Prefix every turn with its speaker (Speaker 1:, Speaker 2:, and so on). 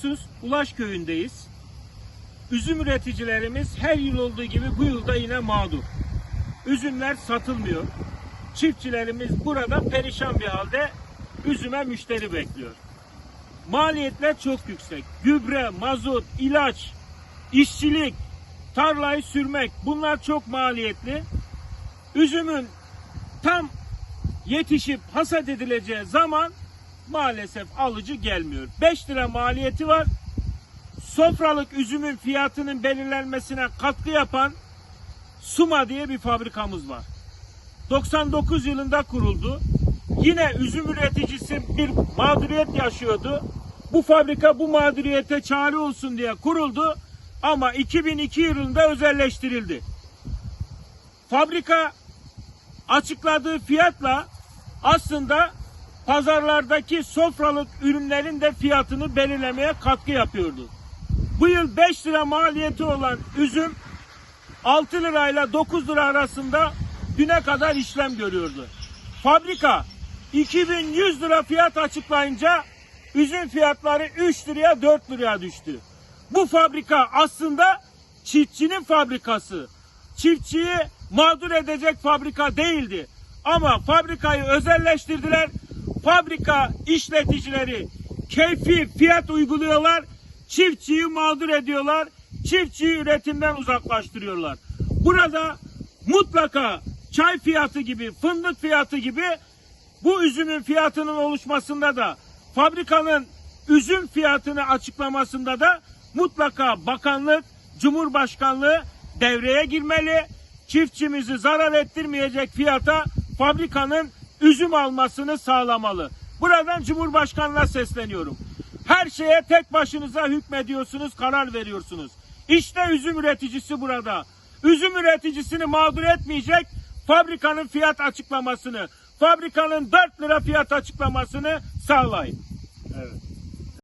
Speaker 1: Tarsus Ulaş köyündeyiz. Üzüm üreticilerimiz her yıl olduğu gibi bu yılda yine mağdur. Üzümler satılmıyor. Çiftçilerimiz burada perişan bir halde üzüme müşteri bekliyor. Maliyetler çok yüksek. Gübre, mazot, ilaç, işçilik, tarlayı sürmek bunlar çok maliyetli. Üzümün tam yetişip hasat edileceği zaman maalesef alıcı gelmiyor. 5 lira maliyeti var. Sofralık üzümün fiyatının belirlenmesine katkı yapan Suma diye bir fabrikamız var. 99 yılında kuruldu. Yine üzüm üreticisi bir mağduriyet yaşıyordu. Bu fabrika bu mağduriyete çare olsun diye kuruldu ama 2002 yılında özelleştirildi. Fabrika açıkladığı fiyatla aslında pazarlardaki sofralık ürünlerin de fiyatını belirlemeye katkı yapıyordu. Bu yıl 5 lira maliyeti olan üzüm 6 lirayla 9 lira arasında düne kadar işlem görüyordu. Fabrika 2100 lira fiyat açıklayınca üzüm fiyatları 3 liraya 4 liraya düştü. Bu fabrika aslında çiftçinin fabrikası. Çiftçiyi mağdur edecek fabrika değildi. Ama fabrikayı özelleştirdiler. Fabrika işleticileri keyfi fiyat uyguluyorlar. Çiftçiyi mağdur ediyorlar. Çiftçiyi üretimden uzaklaştırıyorlar. Burada mutlaka çay fiyatı gibi, fındık fiyatı gibi bu üzümün fiyatının oluşmasında da fabrikanın üzüm fiyatını açıklamasında da mutlaka bakanlık, cumhurbaşkanlığı devreye girmeli. Çiftçimizi zarar ettirmeyecek fiyata fabrikanın üzüm almasını sağlamalı. Buradan Cumhurbaşkanı'na sesleniyorum. Her şeye tek başınıza hükmediyorsunuz, karar veriyorsunuz. İşte üzüm üreticisi burada. Üzüm üreticisini mağdur etmeyecek fabrikanın fiyat açıklamasını, fabrikanın 4 lira fiyat açıklamasını sağlayın.
Speaker 2: Evet.